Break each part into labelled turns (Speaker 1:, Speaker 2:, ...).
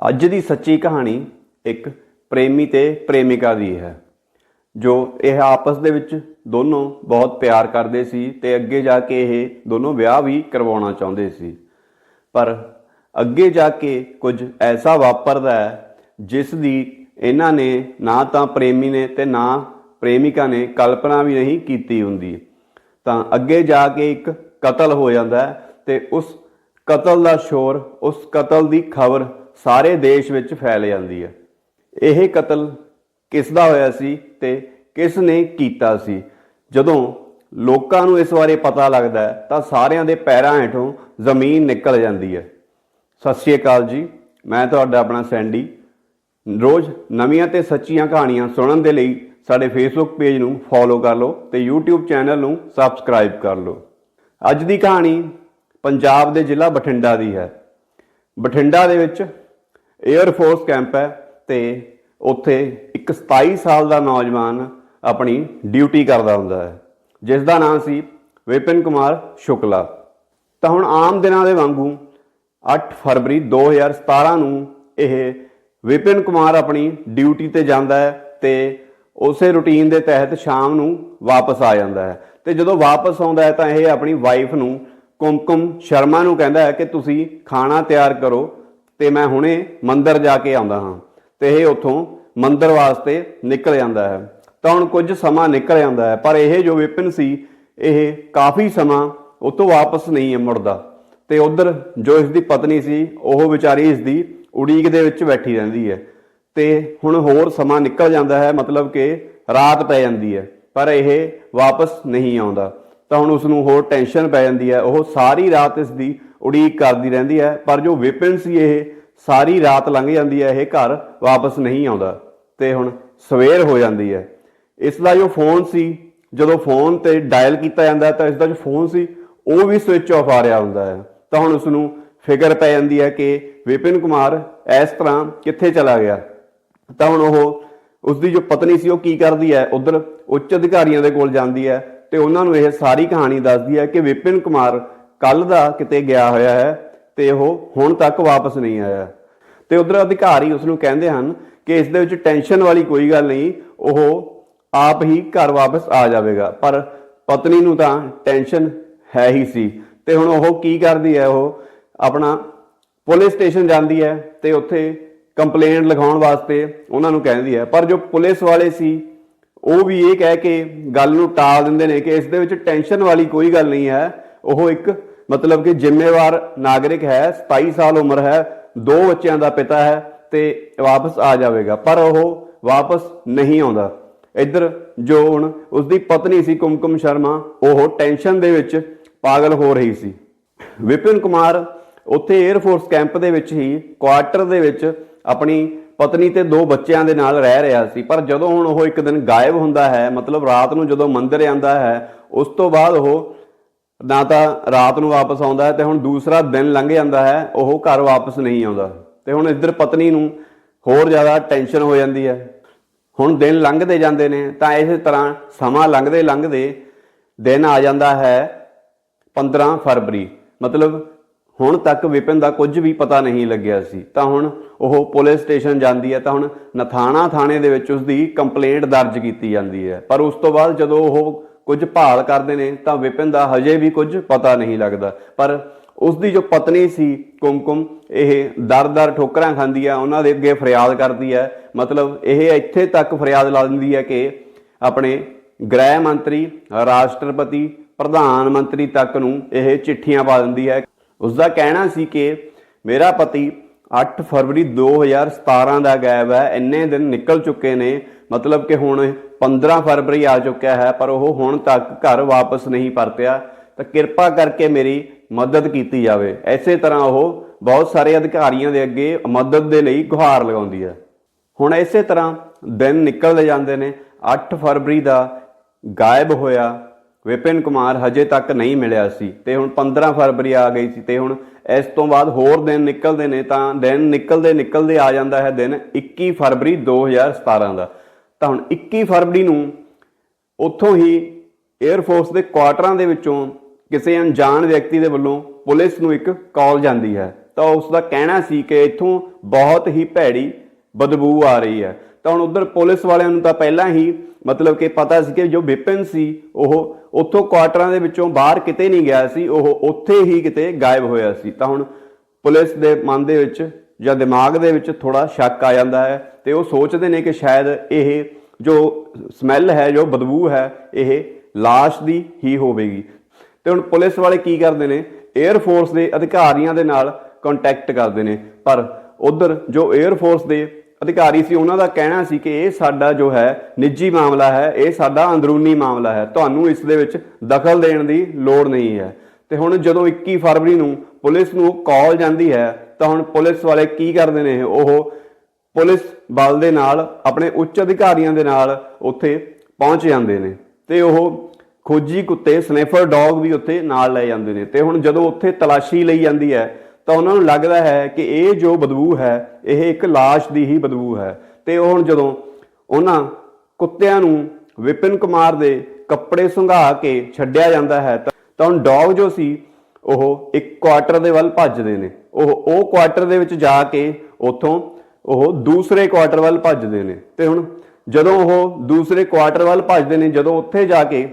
Speaker 1: ਅੱਜ ਦੀ ਸੱਚੀ ਕਹਾਣੀ ਇੱਕ ਪ੍ਰੇਮੀ ਤੇ ਪ੍ਰੇਮਿਕਾ ਦੀ ਹੈ, ਜੋ ਇਹ ਆਪਸ ਦੇ ਵਿੱਚ ਦੋਨੋਂ ਬਹੁਤ ਪਿਆਰ ਕਰਦੇ ਸੀ ਤੇ ਅੱਗੇ ਜਾ ਕੇ ਇਹ ਦੋਨੋਂ ਵਿਆਹ ਵੀ ਕਰਵਾਉਣਾ ਚਾਹੁੰਦੇ ਸੀ। ਪਰ ਅੱਗੇ ਜਾ ਕੇ ਕੁਝ ਐਸਾ ਵਾਪਰਦਾ ਹੈ, ਜਿਸ ਦੀ ਇਹਨਾਂ ਨੇ ਨਾ ਤਾਂ ਪ੍ਰੇਮੀ ਨੇ ਤੇ ਨਾ ਪ੍ਰੇਮਿਕਾ ਨੇ ਕਲਪਨਾ ਵੀ ਨਹੀਂ ਕੀਤੀ ਹੁੰਦੀ। ਤਾਂ ਅੱਗੇ ਜਾ ਕੇ ਇੱਕ ਕਤਲ ਹੋ ਜਾਂਦਾ ਹੈ ਤੇ ਉਸ ਕਤਲ ਦਾ ਸ਼ੋਰ, ਉਸ ਕਤਲ ਦੀ ਖਬਰ ਸਾਰੇ ਦੇਸ਼ ਵਿੱਚ ਫੈਲ ਜਾਂਦੀ ਹੈ। ਇਹ ਕਤਲ ਕਿਸ ਦਾ ਹੋਇਆ ਸੀ ਤੇ ਕਿਸ ਨੇ ਕੀਤਾ ਸੀ? ਜਦੋਂ ਲੋਕਾਂ ਨੂੰ ਇਸ ਬਾਰੇ ਪਤਾ ਲੱਗਦਾ ਤਾਂ ਸਾਰਿਆਂ ਦੇ ਪੈਰਾਂ ਹੇਠੋਂ ਜ਼ਮੀਨ ਨਿਕਲ ਜਾਂਦੀ ਹੈ। ਸਤਿ ਸ਼੍ਰੀ ਅਕਾਲ ਜੀ, ਮੈਂ ਤੁਹਾਡਾ ਆਪਣਾ ਸੈਂਡੀ। ਰੋਜ਼ ਨਵੀਆਂ ਤੇ ਸੱਚੀਆਂ ਕਹਾਣੀਆਂ ਸੁਣਨ ਦੇ ਲਈ ਸਾਡੇ ਫੇਸਬੁੱਕ ਪੇਜ ਨੂੰ ਫੋਲੋ ਕਰ ਲਓ ਤੇ YouTube ਚੈਨਲ ਨੂੰ ਸਬਸਕ੍ਰਾਈਬ ਕਰ ਲਓ। ਅੱਜ ਦੀ ਕਹਾਣੀ ਪੰਜਾਬ ਦੇ ਜ਼ਿਲ੍ਹਾ ਬਠਿੰਡਾ ਦੀ ਹੈ। ਬਠਿੰਡਾ ਦੇ ਵਿੱਚ 에ਅਰ ਫੋਰਸ ਕੈਂਪ ਹੈ ਤੇ ਉੱਥੇ ਇੱਕ 27 ਸਾਲ ਦਾ ਨੌਜਵਾਨ ਆਪਣੀ ਡਿਊਟੀ ਕਰਦਾ ਹੁੰਦਾ ਹੈ ਜਿਸ ਦਾ ਨਾਮ ਸੀ ਵਿਪਿਨ ਕੁਮਾਰ ਸ਼ੁਕਲਾ। ਤਾਂ ਹੁਣ ਆਮ ਦਿਨਾਂ ਦੇ ਵਾਂਗੂ 8 ਫਰਵਰੀ 2017 ਨੂੰ ਇਹ ਵਿਪਿਨ ਕੁਮਾਰ ਆਪਣੀ ਡਿਊਟੀ ਤੇ ਜਾਂਦਾ ਹੈ ਤੇ ਉਸੇ ਰੁਟੀਨ ਦੇ ਤਹਿਤ ਸ਼ਾਮ ਨੂੰ ਵਾਪਸ ਆ ਜਾਂਦਾ ਹੈ। ਤੇ ਜਦੋਂ ਵਾਪਸ ਆਉਂਦਾ ਹੈ ਤਾਂ ਇਹ ਆਪਣੀ ਵਾਈਫ ਨੂੰ ਕੁਮਕੁਮ ਸ਼ਰਮਾ ਨੂੰ ਕਹਿੰਦਾ ਹੈ ਕਿ ਤੁਸੀਂ ਖਾਣਾ ਤਿਆਰ ਕਰੋ ਤੇ ਮੈਂ ਹੁਣੇ ਮੰਦਰ ਜਾ ਕੇ ਆਉਂਦਾ ਹਾਂ ਤੇ ਇਹ ਉੱਥੋਂ ਮੰਦਰ ਵਾਸਤੇ ਨਿਕਲ ਜਾਂਦਾ ਹੈ। ਤਾਂ ਹੁਣ ਕੁਝ ਸਮਾਂ ਨਿਕਲ ਜਾਂਦਾ ਹੈ, ਪਰ ਇਹ ਜੋ ਵਿਪਿਨ ਸੀ, ਇਹ ਕਾਫੀ ਸਮਾਂ ਉਤੋਂ ਵਾਪਸ ਨਹੀਂ ਮੁੜਦਾ। ਤੇ ਉਧਰ ਜੋ ਇਸ ਦੀ ਪਤਨੀ ਸੀ, ਉਹ ਵਿਚਾਰੀ ਇਸ ਦੀ ਉਡੀਕ ਦੇ ਵਿੱਚ ਬੈਠੀ ਰਹਿੰਦੀ ਹੈ। ਤੇ ਹੁਣ ਹੋਰ ਸਮਾਂ ਨਿਕਲ ਜਾਂਦਾ ਹੈ, ਮਤਲਬ ਕਿ ਰਾਤ ਪੈ ਜਾਂਦੀ ਹੈ, ਪਰ ਇਹ ਵਾਪਸ ਨਹੀਂ ਆਉਂਦਾ। ਤਾਂ ਹੁਣ ਉਸ ਨੂੰ ਹੋਰ ਟੈਨਸ਼ਨ ਪੈ ਜਾਂਦੀ ਹੈ, ਉਹ ਸਾਰੀ ਰਾਤ ਇਸ ਦੀ ਉਡੀਕ ਕਰਦੀ ਰਹਿੰਦੀ ਹੈ, ਪਰ ਜੋ ਵਿਪਿਨ ਸੀ ਇਹ, ਸਾਰੀ ਰਾਤ ਲੰਘ ਜਾਂਦੀ ਹੈ, ਇਹ ਘਰ ਵਾਪਸ ਨਹੀਂ ਆਉਂਦਾ ਤੇ ਹੁਣ ਸਵੇਰ ਹੋ ਜਾਂਦੀ ਹੈ। ਇਸ ਦਾ ਜੋ ਫੋਨ ਸੀ, ਜਦੋਂ ਫੋਨ ਤੇ ਡਾਇਲ ਕੀਤਾ ਜਾਂਦਾ ਤਾਂ ਇਸ ਦਾ ਜੋ ਫੋਨ ਸੀ, ਉਹ ਵੀ ਸਵਿਚ ਆਫ ਆ ਰਿਹਾ ਹੁੰਦਾ ਹੈ। ਤਾਂ ਹੁਣ ਉਸ ਨੂੰ ਫਿਕਰ ਪੈ ਜਾਂਦੀ ਹੈ ਕਿ ਵਿਪਿਨ ਕੁਮਾਰ ਇਸ ਤਰ੍ਹਾਂ ਕਿੱਥੇ ਚਲਾ ਗਿਆ। ਤਾਂ ਹੁਣ ਉਹ ਉਸ ਦੀ ਜੋ ਪਤਨੀ ਸੀ, ਉਹ ਕੀ ਕਰਦੀ ਹੈ? ਉਧਰ ਉੱਚ ਅਧਿਕਾਰੀਆਂ ਦੇ ਕੋਲ ਜਾਂਦੀ ਹੈ ਤੇ ਉਹਨਾਂ ਨੂੰ ਇਹ ਸਾਰੀ ਕਹਾਣੀ ਦੱਸਦੀ ਹੈ ਕਿ ਵਿਪਿਨ ਕੁਮਾਰ ਕੱਲ ਦਾ ਕਿਤੇ ਗਿਆ ਹੋਇਆ ਹੈ ਤੇ ਉਹ ਹੁਣ ਤੱਕ ਵਾਪਸ ਨਹੀਂ ਆਇਆ। ਤੇ ਉਧਰ ਅਧਿਕਾਰੀ ਉਸ ਨੂੰ ਕਹਿੰਦੇ ਹਨ ਕਿ ਇਸ ਦੇ ਵਿੱਚ ਟੈਨਸ਼ਨ ਵਾਲੀ ਕੋਈ ਗੱਲ ਨਹੀਂ, ਉਹ ਆਪ ਹੀ ਘਰ ਵਾਪਸ ਆ ਜਾਵੇਗਾ। ਪਰ ਪਤਨੀ ਨੂੰ ਤਾਂ ਟੈਨਸ਼ਨ ਹੈ ਹੀ ਸੀ। ਤੇ ਹੁਣ ਉਹ ਕੀ ਕਰਦੀ ਹੈ? ਉਹ ਆਪਣਾ ਪੁਲਿਸ ਸਟੇਸ਼ਨ ਜਾਂਦੀ ਹੈ ਤੇ ਉੱਥੇ ਕੰਪਲੇਂਟ ਲਿਖਾਉਣ ਵਾਸਤੇ ਉਹਨਾਂ ਨੂੰ ਕਹਿੰਦੀ ਹੈ। ਪਰ ਜੋ ਪੁਲਿਸ ਵਾਲੇ ਸੀ, ਉਹ ਵੀ ਇਹ ਕਹਿ ਕੇ ਗੱਲ ਨੂੰ ਟਾਲ ਦਿੰਦੇ ਨੇ ਕਿ ਇਸ ਦੇ ਵਿੱਚ ਟੈਨਸ਼ਨ ਵਾਲੀ ਕੋਈ ਗੱਲ ਨਹੀਂ ਹੈ। ਉਹ ਇੱਕ ਮਤਲਬ ਕਿ ਜ਼ਿੰਮੇਵਾਰ ਨਾਗਰਿਕ ਹੈ 27 ਸਾਲ ਉਮਰ ਹੈ, ਦੋ ਬੱਚਿਆਂ ਦਾ ਪਿਤਾ ਹੈ ਤੇ ਵਾਪਸ ਆ ਜਾਵੇਗਾ, ਪਰ ਉਹ ਵਾਪਸ ਨਹੀਂ ਆਉਂਦਾ। ਇੱਧਰ ਜੋ ਹੁਣ ਉਸ ਦੀ ਪਤਨੀ ਸੀ ਕੁਮਕੁਮ ਸ਼ਰਮਾ, ਉਹ ਟੈਨਸ਼ਨ ਦੇ ਵਿੱਚ ਪਾਗਲ ਹੋ ਰਹੀ ਸੀ। ਵਿਪਿਨ ਕੁਮਾਰ ਉੱਥੇ 에ਅਰ ਫੋਰਸ ਕੈਂਪ ਦੇ ਵਿੱਚ ਹੀ ਕੁਆਟਰ ਦੇ ਵਿੱਚ ਆਪਣੀ ਪਤਨੀ ਤੇ ਦੋ ਬੱਚਿਆਂ ਦੇ ਨਾਲ ਰਹਿ ਰਿਹਾ ਸੀ, ਪਰ ਜਦੋਂ ਹੁਣ ਉਹ ਇੱਕ ਦਿਨ ਗਾਇਬ ਹੁੰਦਾ ਹੈ, ਮਤਲਬ ਰਾਤ ਨੂੰ ਜਦੋਂ ਮੰਦਰ ਆਉਂਦਾ ਹੈ, ਉਸ ਤੋਂ ਬਾਅਦ ਉਹ ਨਾ ਤਾਂ ਰਾਤ ਨੂੰ ਵਾਪਸ ਆਉਂਦਾ ਹੈ ਤੇ ਹੁਣ ਦੂਸਰਾ ਦਿਨ ਲੰਘ ਜਾਂਦਾ ਹੈ, ਉਹ ਘਰ ਵਾਪਸ ਨਹੀਂ ਆਉਂਦਾ। ਤੇ ਹੁਣ ਇੱਧਰ ਪਤਨੀ ਨੂੰ ਹੋਰ ਜ਼ਿਆਦਾ ਟੈਨਸ਼ਨ ਹੋ ਜਾਂਦੀ ਹੈ। ਹੁਣ ਦਿਨ ਲੰਘਦੇ ਜਾਂਦੇ ਨੇ, ਤਾਂ ਇਸੇ ਤਰ੍ਹਾਂ ਸਮਾਂ ਲੰਘਦੇ ਲੰਘਦੇ ਦਿਨ ਆ ਜਾਂਦਾ ਹੈ 15 ਫਰਵਰੀ। ਮਤਲਬ ਹੁਣ ਤੱਕ ਵਿਪਿਨ ਦਾ ਕੁਝ ਵੀ ਪਤਾ ਨਹੀਂ ਲੱਗਿਆ ਸੀ। ਤਾਂ ਹੁਣ ਉਹ ਪੁਲਿਸ ਸਟੇਸ਼ਨ ਜਾਂਦੀ ਹੈ, ਤਾਂ ਹੁਣ ਨਥਾਣਾ ਥਾਣੇ ਦੇ ਵਿੱਚ ਉਸ ਦੀ ਕੰਪਲੇਂਟ ਦਰਜ ਕੀਤੀ ਜਾਂਦੀ ਹੈ। ਪਰ ਉਸ ਤੋਂ ਬਾਅਦ ਜਦੋਂ ਉਹ ਕੁਝ ਭਾਲ ਕਰਦੇ ਨੇ, ਤਾਂ ਵਿਪਿਨ ਦਾ ਹਜੇ ਵੀ ਕੁਝ ਪਤਾ ਨਹੀਂ ਲੱਗਦਾ। ਪਰ ਉਸ ਦੀ ਜੋ ਪਤਨੀ ਸੀ ਕੁਮਕੁਮ, ਇਹ ਦਰ-ਦਰ ਠੋਕਰਾਂ ਖਾਂਦੀ ਆ, ਉਹਨਾਂ ਦੇ ਅੱਗੇ ਫਰਿਆਦ ਕਰਦੀ ਹੈ ਮਤਲਬ ਇਹ ਇੱਥੇ ਤੱਕ ਫਰਿਆਦ ਲਾ ਦਿੰਦੀ ਹੈ ਕਿ ਆਪਣੇ ਗ੍ਰਹਿ ਮੰਤਰੀ, ਰਾਸ਼ਟਰਪਤੀ, ਪ੍ਰਧਾਨ ਮੰਤਰੀ ਤੱਕ ਨੂੰ ਇਹ ਚਿੱਠੀਆਂ ਪਾ ਦਿੰਦੀ ਹੈ ਉਸ ਦਾ ਕਹਿਣਾ ਸੀ ਕਿ ਮੇਰਾ ਪਤੀ 8 ਫਰਵਰੀ 2017 ਦਾ ਗਾਇਬ ਹੈ ਇੰਨੇ ਦਿਨ ਨਿਕਲ ਚੁੱਕੇ ਨੇ। ਮਤਲਬ ਕਿ ਹੁਣ 15 ਫਰਵਰੀ ਆ ਚੁੱਕਿਆ ਹੈ, ਪਰ ਉਹ ਹੁਣ ਤੱਕ ਘਰ ਵਾਪਸ ਨਹੀਂ ਪਰਤਿਆ। ਤਾਂ ਕਿਰਪਾ ਕਰਕੇ ਮੇਰੀ ਮਦਦ ਕੀਤੀ ਜਾਵੇ। ਐਸੇ ਤਰ੍ਹਾਂ ਉਹ ਬਹੁਤ ਸਾਰੇ ਅਧਿਕਾਰੀਆਂ ਦੇ ਅੱਗੇ ਮਦਦ ਦੇ ਲਈ ਗੁਹਾਰ ਲਗਾਉਂਦੀ ਹੈ। ਹੁਣ ਇਸੇ ਤਰ੍ਹਾਂ ਦਿਨ ਨਿਕਲਦੇ ਜਾਂਦੇ ਨੇ। 8 ਫਰਵਰੀ ਦਾ ਗਾਇਬ ਹੋਇਆ ਵਿਪਿਨ ਕੁਮਾਰ ਹਜੇ ਤੱਕ ਨਹੀਂ ਮਿਲਿਆ ਸੀ। ਤੇ ਹੁਣ 15 ਫਰਵਰੀ ਆ ਗਈ ਸੀ ਤੇ ਹੁਣ ਇਸ ਤੋਂ ਬਾਅਦ ਹੋਰ ਦਿਨ ਨਿਕਲਦੇ ਨੇ ਤਾਂ ਦਿਨ ਨਿਕਲਦੇ ਨਿਕਲਦੇ ਆ ਜਾਂਦਾ ਹੈ ਦਿਨ 21 ਫਰਵਰੀ 2017 ਦਾ। ਤਾਂ ਹੁਣ 21 ਫਰਵਰੀ ਨੂੰ ਉੱਥੋਂ ਹੀ 에ਅਰ ਫੋਰਸ ਦੇ ਕੁਆਟਰਾਂ ਦੇ ਵਿੱਚੋਂ ਕਿਸੇ ਅਣਜਾਣ ਵਿਅਕਤੀ ਦੇ ਵੱਲੋਂ ਪੁਲਿਸ ਨੂੰ ਇੱਕ ਕਾਲ ਜਾਂਦੀ ਹੈ। ਤਾਂ ਉਸ ਦਾ ਕਹਿਣਾ ਸੀ ਕਿ ਇੱਥੋਂ ਬਹੁਤ ਹੀ ਭੈੜੀ ਬਦਬੂ ਆ ਰਹੀ ਹੈ। ਤਾਂ ਹੁਣ ਉਧਰ ਪੁਲਿਸ ਵਾਲਿਆਂ ਨੂੰ ਤਾਂ ਪਹਿਲਾਂ ਹੀ ਮਤਲਬ ਕਿ ਪਤਾ ਸੀ ਕਿ ਜੋ ਵਿਪਨ ਸੀ, ਉਹ ਉੱਥੋਂ ਕੁਆਟਰਾਂ ਦੇ ਵਿੱਚੋਂ ਬਾਹਰ ਕਿਤੇ ਨਹੀਂ ਗਿਆ ਸੀ, ਉਹ ਉੱਥੇ ਹੀ ਕਿਤੇ ਗਾਇਬ ਹੋਇਆ ਸੀ। ਤਾਂ ਹੁਣ ਪੁਲਿਸ ਦੇ ਮਨ ਦੇ ਵਿੱਚ ਜਾਂ ਦਿਮਾਗ ਦੇ ਵਿੱਚ ਥੋੜਾ ਸ਼ੱਕ ਆ ਜਾਂਦਾ ਹੈ ਤੇ ਉਹ ਸੋਚਦੇ ਨੇ ਕਿ ਸ਼ਾਇਦ ਇਹ ਜੋ ਸਮੈਲ ਹੈ, ਜੋ ਬਦਬੂ ਹੈ, ਇਹ ਲਾਸ਼ ਦੀ ਹੀ ਹੋਵੇਗੀ। ਤੇ ਹੁਣ ਪੁਲਿਸ ਵਾਲੇ ਕੀ ਕਰਦੇ ਨੇ? 에ਅਰ ਫੋਰਸ ਦੇ ਅਧਿਕਾਰੀਆਂ ਦੇ ਨਾਲ ਕੰਟੈਕਟ ਕਰਦੇ ਨੇ। ਪਰ ਉਧਰ ਜੋ 에ਅਰ ਫੋਰਸ ਦੇ ਅਧਿਕਾਰੀ ਸੀ, ਉਹਨਾਂ ਦਾ ਕਹਿਣਾ ਸੀ ਕਿ ਇਹ ਸਾਡਾ ਜੋ ਹੈ, ਨਿੱਜੀ ਮਾਮਲਾ ਹੈ, ਇਹ ਸਾਡਾ ਅੰਦਰੂਨੀ ਮਾਮਲਾ ਹੈ। ਤੁਹਾਨੂੰ ਇਸ ਦੇ ਵਿੱਚ ਦਖਲ ਦੇਣ ਦੀ ਲੋੜ ਨਹੀਂ ਹੈ। ਤੇ ਹੁਣ ਜਦੋਂ 21 ਫਰਵਰੀ ਨੂੰ ਪੁਲਿਸ ਨੂੰ ਕਾਲ ਜਾਂਦੀ ਹੈ ਤਾਂ ਹੁਣ ਪੁਲਿਸ ਵਾਲੇ ਕੀ ਕਰਦੇ ਨੇ ਉਹ ਪੁਲਿਸ ਬਲ ਦੇ ਨਾਲ, ਆਪਣੇ ਉੱਚ ਅਧਿਕਾਰੀਆਂ ਦੇ ਨਾਲ ਉੱਥੇ ਪਹੁੰਚ ਜਾਂਦੇ ਨੇ ਤੇ ਉਹ ਖੋਜੀ ਕੁੱਤੇ, ਸਨੇਫਰ ਡੌਗ ਵੀ ਉੱਥੇ ਨਾਲ ਲੈ ਜਾਂਦੇ ਨੇ। ਤੇ ਹੁਣ ਜਦੋਂ ਉੱਥੇ ਤਲਾਸ਼ੀ ਲਈ ਜਾਂਦੀ ਹੈ, ਤਾਂ ਉਹਨਾਂ ਨੂੰ ਲੱਗਦਾ ਹੈ ਕਿ ਇਹ ਜੋ ਬਦਬੂ ਹੈ, ਇਹ ਇੱਕ ਲਾਸ਼ ਦੀ ਹੀ ਬਦਬੂ ਹੈ। ਤੇ ਹੁਣ ਜਦੋਂ ਉਹਨਾਂ ਕੁੱਤਿਆਂ ਨੂੰ ਵਿਪਿਨ ਕੁਮਾਰ ਦੇ ਕੱਪੜੇ ਸੁੰਘਾ ਕੇ ਛੱਡਿਆ ਜਾਂਦਾ ਹੈ, ਤਾਂ ਤਾਂ ਹੁਣ ਡੌਗ ਜੋ ਸੀ ਉਹ ਇੱਕ ਕੁਆਟਰ ਦੇ ਵੱਲ ਭੱਜਦੇ ਨੇ। ਉਹ ਉਹ ਕੁਆਟਰ ਦੇ ਵਿੱਚ ਜਾ ਕੇ ਉੱਥੋਂ ਉਹ ਦੂਸਰੇ ਕੁਆਟਰ ਵੱਲ ਭੱਜਦੇ ਨੇ। ਤੇ ਹੁਣ ਜਦੋਂ ਉਹ ਦੂਸਰੇ ਕੁਆਟਰ ਵੱਲ ਭੱਜਦੇ ਨੇ, ਜਦੋਂ ਉੱਥੇ ਜਾ ਕੇ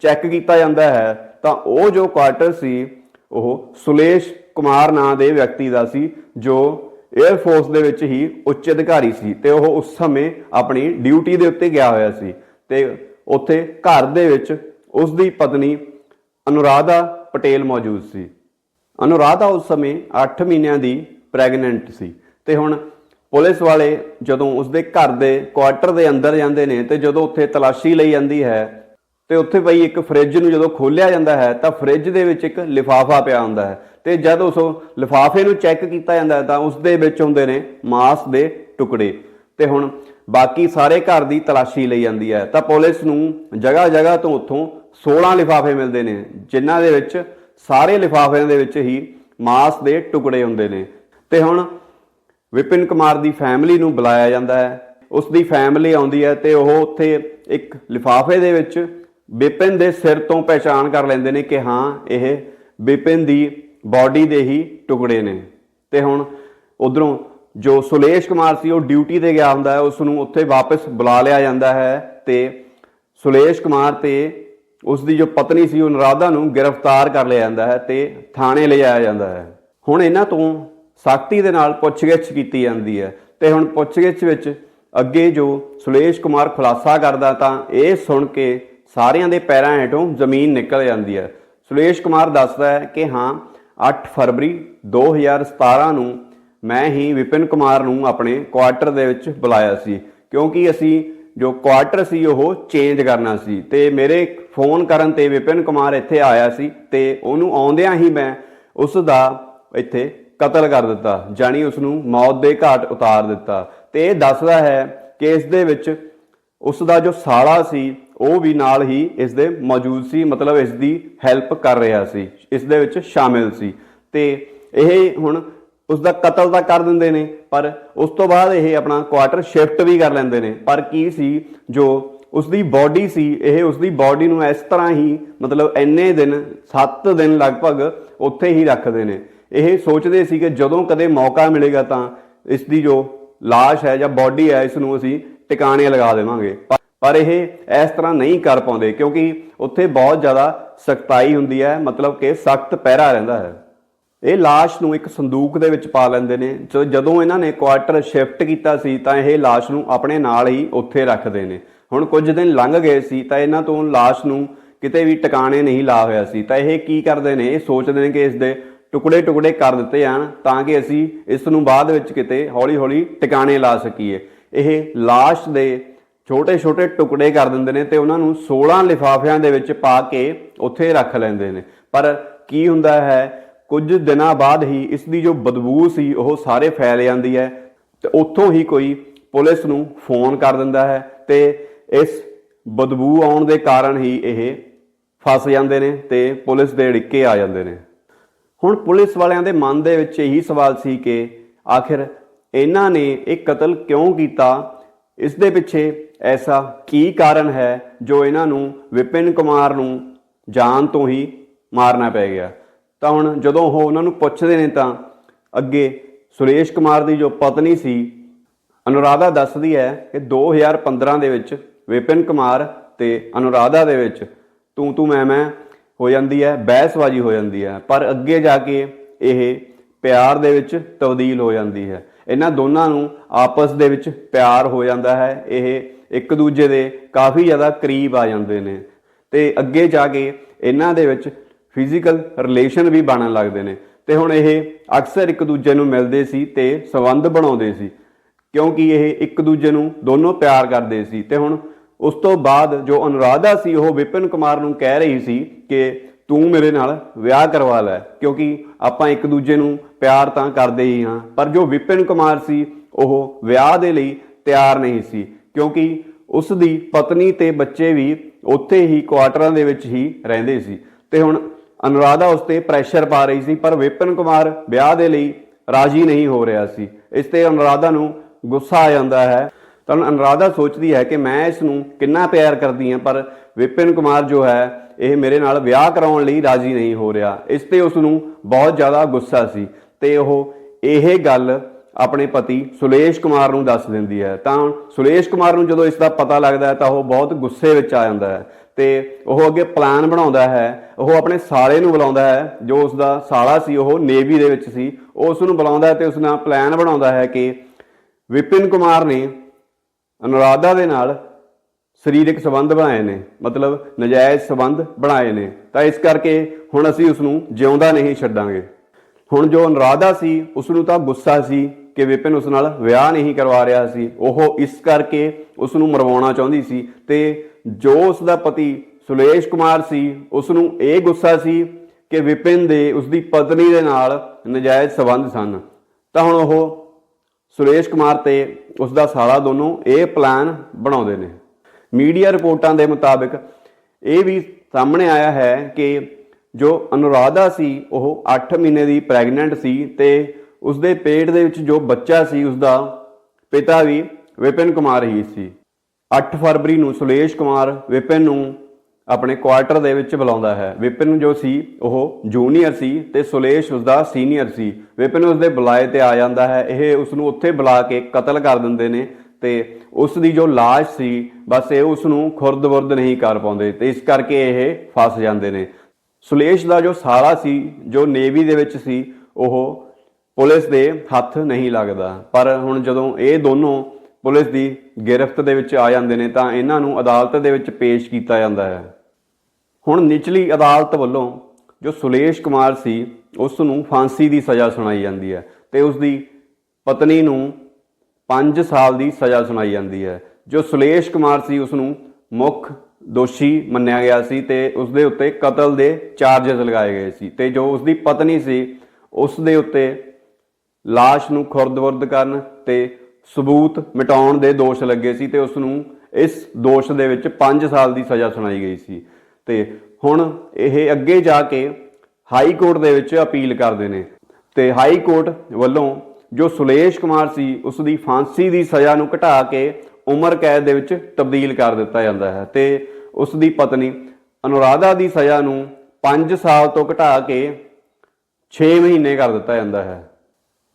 Speaker 1: ਚੈੱਕ ਕੀਤਾ ਜਾਂਦਾ ਹੈ, ਤਾਂ ਉਹ ਜੋ ਕੁਆਟਰ ਸੀ, ਉਹ ਸੁਲੇਸ਼ ਕੁਮਾਰ ਨਾਂ ਦੇ ਵਿਅਕਤੀ ਦਾ ਸੀ, ਜੋ 에ਅਰ ਫੋਰਸ ਦੇ ਵਿੱਚ ਹੀ ਉੱਚ ਅਧਿਕਾਰੀ ਸੀ ਤੇ ਉਹ ਉਸ ਸਮੇਂ ਆਪਣੀ ਡਿਊਟੀ ਦੇ ਉੱਤੇ ਗਿਆ ਹੋਇਆ ਸੀ। ਤੇ ਉੱਥੇ ਘਰ ਦੇ ਵਿੱਚ ਉਸ ਦੀ ਪਤਨੀ ਅਨੁਰਾਧਾ ਪਟੇਲ ਮੌਜੂਦ ਸੀ। ਅਨੁਰਾਧਾ ਉਸ ਸਮੇਂ 8 ਮਹੀਨਿਆਂ ਦੀ ਪ੍ਰੈਗਨੈਂਟ ਸੀ ਤੇ ਹੁਣ ਪੁਲਿਸ ਵਾਲੇ ਜਦੋਂ ਉਸਦੇ ਘਰ ਦੇ ਕੁਆਟਰ ਦੇ ਅੰਦਰ ਜਾਂਦੇ ਨੇ ਤੇ ਜਦੋਂ ਉੱਥੇ ਤਲਾਸ਼ੀ ਲਈ ਜਾਂਦੀ ਹੈ ਤੇ ਉੱਥੇ ਪਈ ਇੱਕ ਫ੍ਰਿਜ ਨੂੰ ਜਦੋਂ ਖੋਲ੍ਹਿਆ ਜਾਂਦਾ ਹੈ ਤਾਂ ਫ੍ਰਿਜ ਦੇ ਵਿੱਚ ਇੱਕ ਲਿਫਾਫਾ ਪਿਆ ਹੁੰਦਾ ਹੈ ਤੇ ਜਦ ਉਸ ਲਿਫਾਫੇ ਨੂੰ ਚੈੱਕ ਕੀਤਾ ਜਾਂਦਾ ਹੈ ਤਾਂ ਉਸ ਦੇ ਵਿੱਚ ਹੁੰਦੇ ਨੇ ਮਾਸ ਦੇ ਟੁਕੜੇ। ਤੇ ਹੁਣ ਬਾਕੀ ਸਾਰੇ ਘਰ ਦੀ ਤਲਾਸ਼ੀ ਲਈ ਜਾਂਦੀ ਹੈ ਤਾਂ ਪੁਲਿਸ ਨੂੰ ਜਗ੍ਹਾ ਜਗ੍ਹਾ ਤੋਂ ਉੱਥੋਂ 16 ਲਿਫਾਫੇ ਮਿਲਦੇ ਨੇ, ਜਿਨ੍ਹਾਂ ਦੇ ਵਿੱਚ ਸਾਰੇ ਲਿਫਾਫਿਆਂ ਦੇ ਵਿੱਚ ਹੀ ਮਾਸ ਦੇ ਟੁਕੜੇ ਹੁੰਦੇ ਨੇ। ਤੇ ਹੁਣ ਵਿਪਿਨ ਕੁਮਾਰ ਦੀ ਫੈਮਿਲੀ ਨੂੰ ਬੁਲਾਇਆ ਜਾਂਦਾ ਹੈ। ਉਸ ਦੀ ਫੈਮਿਲੀ ਆਉਂਦੀ ਹੈ ਤੇ ਉਹ ਉੱਥੇ ਇੱਕ ਲਿਫਾਫੇ ਦੇ ਵਿੱਚ ਵਿਪਿਨ ਦੇ ਸਿਰ ਤੋਂ ਪਹਿਚਾਣ ਕਰ ਲੈਂਦੇ ਨੇ ਕਿ ਹਾਂ, ਇਹ ਵਿਪਿਨ ਦੀ ਬਾਡੀ ਦੇ ਹੀ ਟੁਕੜੇ ਨੇ। ਤੇ ਹੁਣ ਉਧਰੋਂ ਜੋ ਸੁਲੇਸ਼ ਕੁਮਾਰ ਸੀ, ਉਹ ਡਿਊਟੀ ਤੇ ਗਿਆ ਹੁੰਦਾ ਹੈ। ਉਸ ਨੂੰ ਉੱਥੇ ਵਾਪਸ ਬੁਲਾ ਲਿਆ ਜਾਂਦਾ ਹੈ ਤੇ ਸੁਲੇਸ਼ ਕੁਮਾਰ ਤੇ ਉਸ ਦੀ ਜੋ ਪਤਨੀ ਸੀ, ਉਹ ਨਰਾਧਾ ਨੂੰ ਗ੍ਰਿਫਤਾਰ ਕਰ ਲਿਆ ਜਾਂਦਾ ਹੈ ਤੇ ਥਾਣੇ ਲਿਜਾਇਆ ਜਾਂਦਾ ਹੈ। ਹੁਣ ਇਹਨਾਂ ਤੋਂ ਸਖਤੀ ਦੇ ਨਾਲ ਪੁੱਛਗਿੱਛ ਕੀਤੀ ਜਾਂਦੀ ਹੈ ਤੇ ਹੁਣ ਪੁੱਛਗਿੱਛ ਵਿੱਚ ਅੱਗੇ ਜੋ ਸੁਲੇਸ਼ ਕੁਮਾਰ ਖੁਲਾਸਾ ਕਰਦਾ ਤਾਂ ਇਹ ਸੁਣ ਕੇ ਸਾਰਿਆਂ ਦੇ ਪੈਰਾਂ ਹੇਠੋਂ ਜ਼ਮੀਨ ਨਿਕਲ ਜਾਂਦੀ ਹੈ। ਸੁਲੇਸ਼ ਕੁਮਾਰ ਦੱਸਦਾ ਹੈ ਕਿ ਹਾਂ 8 ਫਰਵਰੀ 2017 ਨੂੰ ਮੈਂ ਹੀ ਵਿਪਿਨ ਕੁਮਾਰ ਨੂੰ ਆਪਣੇ ਕੁਆਟਰ ਦੇ ਵਿੱਚ ਬੁਲਾਇਆ ਸੀ, ਕਿਉਂਕਿ ਅਸੀਂ ਜੋ ਕੁਆਟਰ ਸੀ ਉਹ ਚੇਂਜ ਕਰਨਾ ਸੀ। ਤੇ ਮੇਰੇ ਫੋਨ ਕਰਨ ਤੇ ਵਿਪਿਨ ਕੁਮਾਰ ਇੱਥੇ ਆਇਆ ਸੀ ਤੇ ਉਹਨੂੰ ਆਉਂਦਿਆਂ ਹੀ ਮੈਂ ਉਸ ਦਾ ਇੱਥੇ ਕਤਲ ਕਰ ਦਿੱਤਾ ਜਾਨੀ ਉਸ ਨੂੰ ਮੌਤ ਦੇ ਘਾਟ ਉਤਾਰ ਦਿੱਤਾ। ਤੇ ਇਹ ਦੱਸਦਾ ਹੈ ਕਿ ਇਸ ਦੇ ਵਿੱਚ ਉਸ ਦਾ ਜੋ ਸਾਲਾ ਸੀ, ਉਹ ਵੀ ਨਾਲ ਹੀ ਇਸ ਦੇ ਮੌਜੂਦ ਸੀ, ਮਤਲਬ ਇਸ ਦੀ ਹੈਲਪ ਕਰ ਰਿਹਾ ਸੀ, ਇਸ ਦੇ ਵਿੱਚ ਸ਼ਾਮਿਲ ਸੀ। ਤੇ ਇਹ ਹੁਣ ਉਸ ਦਾ ਕਤਲ ਤਾਂ ਕਰ ਦਿੰਦੇ ਨੇ, ਪਰ ਉਸ ਤੋਂ ਬਾਅਦ ਇਹ ਆਪਣਾ ਕੁਆਟਰ ਸ਼ਿਫਟ ਵੀ ਕਰ ਲੈਂਦੇ ਨੇ। ਪਰ ਕੀ ਸੀ, ਜੋ ਉਸ ਦੀ ਬਾਡੀ ਸੀ, ਇਹ ਉਸ ਦੀ ਬਾਡੀ ਨੂੰ ਇਸ ਤਰ੍ਹਾਂ ਹੀ ਮਤਲਬ ਇੰਨੇ ਦਿਨ 7 ਦਿਨ ਲਗਭਗ ਉੱਥੇ ਹੀ ਰੱਖਦੇ ਨੇ। ਇਹ ਸੋਚਦੇ ਸੀ ਕਿ ਜਦੋਂ ਕਦੇ ਮੌਕਾ ਮਿਲੇਗਾ ਤਾਂ ਇਸ ਦੀ ਜੋ ਲਾਸ਼ ਹੈ ਜਾਂ ਬਾਡੀ ਹੈ ਇਸ ਨੂੰ ਅਸੀਂ ਟਿਕਾਣੇ ਲਗਾ ਦੇਵਾਂਗੇ। ਪਰ ਇਹ ਇਸ ਤਰ੍ਹਾਂ ਨਹੀਂ ਕਰ ਪਾਉਂਦੇ, ਕਿਉਂਕਿ ਉੱਥੇ ਬਹੁਤ ਜ਼ਿਆਦਾ ਸਖਤਾਈ ਹੁੰਦੀ ਹੈ, ਮਤਲਬ ਕਿ ਸਖਤ ਪਹਿਰਾ ਰਹਿੰਦਾ ਹੈ। ਇਹ ਲਾਸ਼ ਨੂੰ ਇੱਕ ਸੰਦੂਕ ਦੇ ਵਿੱਚ ਪਾ ਲੈਂਦੇ ਨੇ। ਜੋ ਜਦੋਂ ਇਹਨਾਂ ਨੇ ਕੁਆਟਰ ਸ਼ਿਫਟ ਕੀਤਾ ਸੀ, ਤਾਂ ਇਹ ਲਾਸ਼ ਨੂੰ ਆਪਣੇ ਨਾਲ ਹੀ ਉੱਥੇ ਰੱਖਦੇ ਨੇ। ਹੁਣ ਕੁਝ ਦਿਨ ਲੰਘ ਗਏ ਸੀ, ਤਾਂ ਇਹਨਾਂ ਤੋਂ ਲਾਸ਼ ਨੂੰ ਕਿਤੇ ਵੀ ਟਿਕਾਣੇ ਨਹੀਂ ਲਾ ਹੋਇਆ ਸੀ। ਤਾਂ ਇਹ ਕੀ ਕਰਦੇ ਨੇ? ਇਹ ਸੋਚਦੇ ਨੇ ਕਿ ਇਸ ਦੇ ਟੁਕੜੇ ਟੁਕੜੇ ਕਰ ਦਿੱਤੇ ਜਾਣ, ਤਾਂ ਕਿ ਅਸੀਂ ਇਸ ਨੂੰ ਬਾਅਦ ਵਿੱਚ ਕਿਤੇ ਹੌਲੀ-ਹੌਲੀ ਟਿਕਾਣੇ ਲਾ ਸਕੀਏ। ਇਹ ਲਾਸ਼ ਦੇ ਛੋਟੇ-ਛੋਟੇ ਟੁਕੜੇ ਕਰ ਦਿੰਦੇ ਨੇ ਤੇ ਉਹਨਾਂ ਨੂੰ 16 ਲਿਫਾਫਿਆਂ ਦੇ ਵਿੱਚ ਪਾ ਕੇ ਉੱਥੇ ਰੱਖ ਲੈਂਦੇ ਨੇ। ਪਰ ਕੀ ਹੁੰਦਾ ਹੈ? ਕੁਝ ਦਿਨਾਂ ਬਾਅਦ ਹੀ ਇਸ ਦੀ ਜੋ ਬਦਬੂ ਸੀ, ਉਹ ਸਾਰੇ ਫੈਲ ਜਾਂਦੀ ਹੈ ਤੇ ਉੱਥੋਂ ਹੀ ਕੋਈ ਪੁਲਿਸ ਨੂੰ ਫੋਨ ਕਰ ਦਿੰਦਾ ਹੈ ਤੇ ਇਸ ਬਦਬੂ ਆਉਣ ਦੇ ਕਾਰਨ ਹੀ ਇਹ ਫਸ ਜਾਂਦੇ ਨੇ ਤੇ ਪੁਲਿਸ ਦੇ ਢਿੱਕੇ ਆ ਜਾਂਦੇ ਨੇ। ਹੁਣ ਪੁਲਿਸ ਵਾਲਿਆਂ ਦੇ ਮਨ ਦੇ ਵਿੱਚ ਇਹੀ ਸਵਾਲ ਸੀ ਕਿ ਆਖਿਰ ਇਹਨਾਂ ਨੇ ਇਹ ਕਤਲ ਕਿਉਂ ਕੀਤਾ? ਇਸ ਦੇ ਪਿੱਛੇ ਐਸਾ ਕੀ ਕਾਰਨ ਹੈ ਜੋ ਇਹਨਾਂ ਨੂੰ ਵਿਪਿਨ ਕੁਮਾਰ ਨੂੰ ਜਾਨ ਤੋਂ ਹੀ ਮਾਰਨਾ ਪੈ ਗਿਆ? ਤਾਂ ਹੁਣ ਜਦੋਂ ਉਹ ਉਹਨਾਂ ਨੂੰ ਪੁੱਛਦੇ ਨੇ ਤਾਂ ਅੱਗੇ ਸੁਰੇਸ਼ ਕੁਮਾਰ ਦੀ ਜੋ ਪਤਨੀ ਸੀ, ਅਨੁਰਾਧਾ ਦੱਸਦੀ ਹੈ ਕਿ 2015 ਦੇ ਵਿੱਚ ਵਿਪਿਨ ਕੁਮਾਰ ਤੇ ਅਨੁਰਾਧਾ ਦੇ ਵਿੱਚ ਤੂੰ ਤੂੰ ਮੈਂ ਮੈਂ ਹੋ ਜਾਂਦੀ ਹੈ, ਬਹਿਸਬਾਜ਼ੀ ਹੋ ਜਾਂਦੀ ਹੈ, ਪਰ ਅੱਗੇ ਜਾ ਕੇ ਇਹ ਪਿਆਰ ਦੇ ਵਿੱਚ ਤਬਦੀਲ ਹੋ ਜਾਂਦੀ ਹੈ। ਇਹਨਾਂ ਦੋਨਾਂ ਨੂੰ ਆਪਸ ਦੇ ਵਿੱਚ ਪਿਆਰ ਹੋ ਜਾਂਦਾ ਹੈ, ਇਹ ਇੱਕ ਦੂਜੇ ਦੇ ਕਾਫੀ ਜ਼ਿਆਦਾ ਕਰੀਬ ਆ ਜਾਂਦੇ ਨੇ। ਤੇ ਅੱਗੇ ਜਾ ਕੇ ਇਹਨਾਂ ਦੇ ਵਿੱਚ ਫਿਜ਼ੀਕਲ ਰਿਲੇਸ਼ਨ ਵੀ ਬਣਨ ਲੱਗਦੇ ਨੇ। ਤੇ ਹੁਣ ਇਹ ਅਕਸਰ ਇੱਕ ਦੂਜੇ ਨੂੰ ਮਿਲਦੇ ਸੀ ਤੇ ਸੰਬੰਧ ਬਣਾਉਂਦੇ ਸੀ, ਕਿਉਂਕਿ ਇਹ ਇੱਕ ਦੂਜੇ ਨੂੰ ਦੋਨੋਂ ਪਿਆਰ ਕਰਦੇ ਸੀ। ਤੇ ਹੁਣ ਉਸ ਤੋਂ ਬਾਅਦ ਜੋ ਅਨੁਰਾਧਾ ਸੀ, ਉਹ ਵਿਪਿਨ ਕੁਮਾਰ ਨੂੰ ਕਹਿ ਰਹੀ ਸੀ ਕਿ ਤੂੰ ਮੇਰੇ ਨਾਲ ਵਿਆਹ ਕਰਵਾ ਲੈ, ਕਿਉਂਕਿ ਆਪਾਂ ਇੱਕ ਦੂਜੇ ਨੂੰ ਪਿਆਰ ਤਾਂ ਕਰਦੇ ਹੀ ਹਾਂ। ਪਰ ਜੋ ਵਿਪਿਨ ਕੁਮਾਰ ਸੀ, ਉਹ ਵਿਆਹ ਦੇ ਲਈ ਤਿਆਰ ਨਹੀਂ ਸੀ, ਕਿਉਂਕਿ ਉਸ ਦੀ ਪਤਨੀ ਤੇ ਬੱਚੇ ਵੀ ਉੱਥੇ ਹੀ ਕੁਆਟਰਾਂ ਦੇ ਵਿੱਚ ਹੀ ਰਹਿੰਦੇ ਸੀ। ਤੇ ਹੁਣ ਅਨੁਰਾਧਾ ਉਸ ਤੇ ਪ੍ਰੈਸ਼ਰ ਪਾ ਰਹੀ ਸੀ, ਪਰ ਵਿਪਿਨ ਕੁਮਾਰ ਵਿਆਹ ਦੇ ਲਈ ਰਾਜੀ ਨਹੀਂ ਹੋ ਰਿਹਾ ਸੀ। ਇਸ ਤੇ ਅਨੁਰਾਧਾ ਨੂੰ ਗੁੱਸਾ ਆ ਜਾਂਦਾ ਹੈ। ਤਾਂ ਅਨੁਰਾਧਾ ਸੋਚਦੀ ਹੈ ਕਿ ਮੈਂ ਇਸ ਨੂੰ ਕਿੰਨਾ ਪਿਆਰ ਕਰਦੀ ਹਾਂ, ਪਰ ਵਿਪਿਨ ਕੁਮਾਰ ਜੋ ਹੈ, ਇਹ ਮੇਰੇ ਨਾਲ ਵਿਆਹ ਕਰਾਉਣ ਲਈ ਰਾਜੀ ਨਹੀਂ ਹੋ ਰਿਹਾ। ਇਸ ਤੇ ਉਸ ਨੂੰ ਬਹੁਤ ਜ਼ਿਆਦਾ ਗੁੱਸਾ ਸੀ ਤੇ ਉਹ ਇਹ ਗੱਲ ਆਪਣੇ ਪਤੀ ਸੁਲੇਸ਼ ਕੁਮਾਰ ਨੂੰ ਦੱਸ ਦਿੰਦੀ ਹੈ। ਤਾਂ ਸੁਲੇਸ਼ ਕੁਮਾਰ ਨੂੰ ਜਦੋਂ ਇਸ ਦਾ ਪਤਾ ਲੱਗਦਾ ਹੈ, ਤਾਂ ਉਹ ਬਹੁਤ ਗੁੱਸੇ ਵਿੱਚ ਆ ਜਾਂਦਾ ਹੈ। ਤੇ ਉਹ ਅੱਗੇ ਪਲਾਨ ਬਣਾਉਂਦਾ ਹੈ, ਉਹ ਆਪਣੇ ਸਾਲੇ ਨੂੰ ਬੁਲਾਉਂਦਾ ਹੈ, ਜੋ ਉਸ ਦਾ ਸਾਲਾ ਸੀ, ਉਹ ਨੇਵੀ ਦੇ ਵਿੱਚ ਸੀ, ਉਹ ਉਸ ਨੂੰ ਬੁਲਾਉਂਦਾ ਹੈ ਤੇ ਉਸ ਨਾਲ ਪਲਾਨ ਬਣਾਉਂਦਾ ਹੈ ਕਿ ਵਿਪਿਨ ਕੁਮਾਰ ਨੇ ਅਨੁਰਾਧਾ ਦੇ ਨਾਲ ਸਰੀਰਕ ਸੰਬੰਧ ਬਣਾਏ ਨੇ, ਮਤਲਬ ਨਜਾਇਜ਼ ਸੰਬੰਧ ਬਣਾਏ ਨੇ। ਤਾਂ ਇਸ ਕਰਕੇ ਹੁਣ ਅਸੀਂ ਉਸ ਨੂੰ ਜਿਉਂਦਾ ਨਹੀਂ ਛੱਡਾਂਗੇ। ਹੁਣ ਜੋ ਅਨੁਰਾਧਾ ਸੀ ਉਸ ਨੂੰ ਤਾਂ ਗੁੱਸਾ ਸੀ ਕਿ ਵਿਪਿਨ ਉਸ ਨਾਲ ਵਿਆਹ ਨਹੀਂ ਕਰਵਾ ਰਿਹਾ ਸੀ। ਉਹ ਇਸ ਕਰਕੇ ਉਸ ਨੂੰ ਮਰਵਾਉਣਾ ਚਾਹੁੰਦੀ ਸੀ ਤੇ ਜੋ ਉਸ ਦਾ ਪਤੀ ਸੁਲੇਸ਼ ਕੁਮਾਰ ਸੀ ਉਸ ਨੂੰ ਇਹ ਗੁੱਸਾ ਸੀ ਕਿ ਵਿਪਿਨ ਦੇ ਉਸ ਦੀ ਪਤਨੀ ਦੇ ਨਾਲ ਨਜਾਇਜ਼ ਸੰਬੰਧ ਸਨ। ਤਾਂ ਹੁਣ ਉਹ ਸੁਰੇਸ਼ ਕੁਮਾਰ ਤੇ ਉਸ ਦਾ ਸਾਲਾ ਦੋਨੋਂ ਇਹ ਪਲਾਨ ਬਣਾਉਂਦੇ ਨੇ। ਮੀਡੀਆ ਰਿਪੋਰਟਾਂ ਦੇ ਮੁਤਾਬਕ ਇਹ ਵੀ ਸਾਹਮਣੇ ਆਇਆ ਹੈ ਕਿ ਜੋ ਅਨੁਰਾਧਾ ਸੀ, ਉਹ 8 ਮਹੀਨੇ ਦੀ ਪ੍ਰੈਗਨੈਂਟ ਸੀ ਤੇ ਉਸ ਦੇ ਪੇਟ ਦੇ ਵਿੱਚ ਜੋ ਬੱਚਾ ਸੀ ਉਸ ਦਾ ਪਿਤਾ ਵੀ ਵਿਪਿਨ ਕੁਮਾਰ ਹੀ ਸੀ। 8 ਫਰਵਰੀ ਨੂੰ ਸੁਲੇਸ਼ ਕੁਮਾਰ ਵਿਪਿਨ ਨੂੰ ਆਪਣੇ ਕੁਆਟਰ ਦੇ ਵਿੱਚ ਬੁਲਾਉਂਦਾ ਹੈ। ਵਿਪਿਨ ਜੋ ਸੀ, ਉਹ ਜੂਨੀਅਰ ਸੀ ਤੇ ਸੁਲੇਸ਼ ਉਸ ਦਾ ਸੀਨੀਅਰ ਸੀ। ਵਿਪਿਨ ਉਸ ਦੇ ਬੁਲਾਏ ਤੇ ਆ ਜਾਂਦਾ ਹੈ। ਇਹ ਉਸ ਨੂੰ ਉੱਥੇ ਬੁਲਾ ਕੇ ਕਤਲ ਕਰ ਦਿੰਦੇ ਨੇ ਤੇ ਉਸ ਦੀ ਜੋ ਲਾਸ਼ ਸੀ, ਬਸ ਇਹ ਉਸ ਨੂੰ ਖੁਰਦ-ਬੁਰਦ ਨਹੀਂ ਕਰ ਪਾਉਂਦੇ ਤੇ ਇਸ ਕਰਕੇ ਇਹ ਫਸ ਜਾਂਦੇ ਨੇ। ਸੁਲੇਸ਼ ਦਾ ਜੋ ਸਾਲਾ ਸੀ, ਜੋ ਨੇਵੀ ਦੇ ਵਿੱਚ ਸੀ, ਉਹ ਪੁਲਿਸ ਦੇ ਹੱਥ ਨਹੀਂ ਲੱਗਦਾ। ਪਰ ਹੁਣ ਜਦੋਂ ਇਹ ਦੋਨੋਂ ਪੁਲਿਸ ਦੀ ਗ੍ਰਿਫਤ ਦੇ ਵਿੱਚ ਆ ਜਾਂਦੇ ਨੇ ਤਾਂ ਇਹਨਾਂ ਨੂੰ ਅਦਾਲਤ ਦੇ ਵਿੱਚ ਪੇਸ਼ ਕੀਤਾ ਜਾਂਦਾ ਹੈ। ਹੁਣ ਨਿਚਲੀ ਅਦਾਲਤ ਵੱਲੋਂ ਜੋ ਸੁਲੇਸ਼ ਕੁਮਾਰ ਸੀ, ਉਸ ਨੂੰ ਫਾਂਸੀ ਦੀ ਸਜ਼ਾ ਸੁਣਾਈ ਜਾਂਦੀ ਹੈ ਤੇ ਉਸ ਦੀ ਪਤਨੀ ਨੂੰ 5 ਸਾਲ ਦੀ ਸਜ਼ਾ ਸੁਣਾਈ ਜਾਂਦੀ ਹੈ। ਜੋ ਸੁਲੇਸ਼ ਕੁਮਾਰ ਸੀ, ਉਸ ਨੂੰ ਮੁੱਖ ਦੋਸ਼ੀ ਮੰਨਿਆ ਗਿਆ ਸੀ ਤੇ ਉਸ ਦੇ ਉੱਤੇ ਕਤਲ ਦੇ ਚਾਰजेस ਲਗਾਏ ਗਏ ਸੀ ਤੇ ਜੋ ਉਸ ਦੀ ਪਤਨੀ ਸੀ, ਉਸ ਦੇ ਉੱਤੇ ਲਾਸ਼ ਨੂੰ ਖੁਰਦ-ਬੁਰਦ ਕਰਨ ਤੇ ਸਬੂਤ ਮਿਟਾਉਣ ਦੇ ਦੋਸ਼ ਲੱਗੇ ਸੀ ਤੇ ਉਸ ਨੂੰ ਇਸ ਦੋਸ਼ ਦੇ ਵਿੱਚ 5 ਸਾਲ ਦੀ ਸਜ਼ਾ ਸੁਣਾਈ ਗਈ ਸੀ। ਤੇ ਹੁਣ ਇਹ ਅੱਗੇ ਜਾ ਕੇ ਹਾਈ ਕੋਰਟ ਦੇ ਵਿੱਚ ਅਪੀਲ ਕਰਦੇ ਨੇ। ਤੇ ਹਾਈ ਕੋਰਟ ਵੱਲੋਂ ਜੋ ਸੁਲੇਸ਼ ਕੁਮਾਰ ਸੀ ਉਸ ਦੀ ਫਾਂਸੀ ਦੀ ਸਜ਼ਾ ਨੂੰ ਘਟਾ ਕੇ ਉਮਰ ਕੈਦ ਦੇ ਵਿੱਚ ਤਬਦੀਲ ਕਰ ਦਿੱਤਾ ਜਾਂਦਾ ਹੈ। ਤੇ ਉਸ ਦੀ ਪਤਨੀ ਅਨੁਰਾਧਾ ਦੀ ਸਜ਼ਾ ਨੂੰ 5 ਸਾਲ ਤੋਂ ਘਟਾ ਕੇ 6 ਮਹੀਨੇ ਕਰ ਦਿੱਤਾ ਜਾਂਦਾ ਹੈ।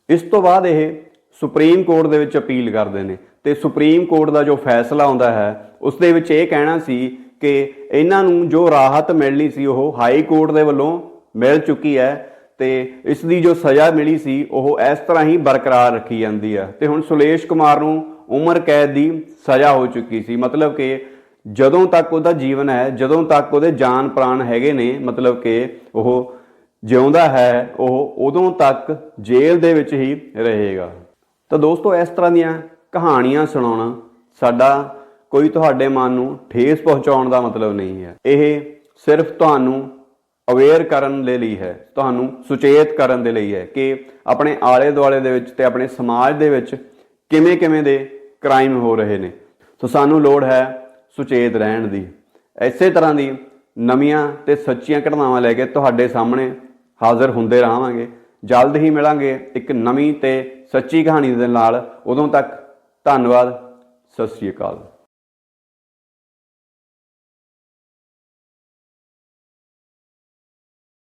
Speaker 1: ਇਸ ਤੋਂ ਬਾਅਦ ਇਹ ਸੁਪਰੀਮ ਕੋਰਟ ਦੇ ਵਿੱਚ ਅਪੀਲ ਕਰਦੇ ਨੇ ਤੇ ਸੁਪਰੀਮ ਕੋਰਟ ਦਾ ਜੋ ਫੈਸਲਾ ਆਉਂਦਾ ਹੈ, ਉਸ ਦੇ ਵਿੱਚ ਇਹ ਕਹਿਣਾ ਸੀ ਕਿ ਇਹਨਾਂ ਨੂੰ ਜੋ ਰਾਹਤ ਮਿਲਣੀ ਸੀ, ਉਹ ਹਾਈ ਕੋਰਟ ਦੇ ਵੱਲੋਂ ਮਿਲ ਚੁੱਕੀ ਹੈ ਤੇ ਇਸ ਦੀ ਜੋ ਸਜ਼ਾ ਮਿਲੀ ਸੀ, ਉਹ ਇਸ ਤਰ੍ਹਾਂ ਹੀ ਬਰਕਰਾਰ ਰੱਖੀ ਜਾਂਦੀ ਹੈ। ਤੇ ਹੁਣ ਸੁਲੇਸ਼ ਕੁਮਾਰ ਨੂੰ ਉਮਰ ਕੈਦ ਦੀ ਸਜ਼ਾ ਹੋ ਚੁੱਕੀ ਸੀ। ਮਤਲਬ ਕਿ ਜਦੋਂ ਤੱਕ ਉਹਦਾ ਜੀਵਨ ਹੈ, ਜਦੋਂ ਤੱਕ ਉਹਦੇ ਜਾਨ ਪ੍ਰਾਣ ਹੈਗੇ ਨੇ, ਮਤਲਬ ਕਿ ਉਹ ਜਿਉਂਦਾ ਹੈ, ਉਹ ਉਦੋਂ ਤੱਕ ਜੇਲ੍ਹ ਦੇ ਵਿੱਚ ਹੀ ਰਹੇਗਾ। ਤਾਂ ਦੋਸਤੋ, ਇਸ ਤਰ੍ਹਾਂ ਦੀਆਂ ਕਹਾਣੀਆਂ ਸੁਣਾਉਣਾ ਸਾਡਾ ਕੋਈ ਤੁਹਾਡੇ ਮਨ ਨੂੰ ਠੇਸ ਪਹੁੰਚਾਉਣ ਦਾ ਮਤਲਬ ਨਹੀਂ ਹੈ। ਇਹ ਸਿਰਫ ਤੁਹਾਨੂੰ ਅਵੇਅਰ ਕਰਨ ਦੇ ਲਈ ਹੈ, ਤੁਹਾਨੂੰ ਸੁਚੇਤ ਕਰਨ ਦੇ ਲਈ ਹੈ ਕਿ ਆਪਣੇ ਆਲੇ ਦੁਆਲੇ ਦੇ ਵਿੱਚ ਤੇ ਆਪਣੇ ਸਮਾਜ ਦੇ ਵਿੱਚ ਕਿਵੇਂ ਕਿਵੇਂ ਦੇ ਕ੍ਰਾਈਮ ਹੋ ਰਹੇ ਨੇ। ਸੋ ਸਾਨੂੰ ਲੋੜ ਹੈ ਸੁਚੇਤ ਰਹਿਣ ਦੀ। ਐਸੇ ਤਰ੍ਹਾਂ ਦੀ ਨਵੀਆਂ ਤੇ ਸੱਚੀਆਂ ਘਟਨਾਵਾਂ ਲੈ ਕੇ ਤੁਹਾਡੇ ਸਾਹਮਣੇ ਹਾਜ਼ਰ ਹੁੰਦੇ ਰਹਾਂਗੇ। ਜਲਦ ਹੀ ਮਿਲਾਂਗੇ ਇੱਕ ਨਵੀਂ ਤੇ ਸੱਚੀ ਕਹਾਣੀ ਦੇ ਨਾਲ। ਉਦੋਂ ਤੱਕ ਧੰਨਵਾਦ, ਸਤਿ ਸ੍ਰੀ ਅਕਾਲ।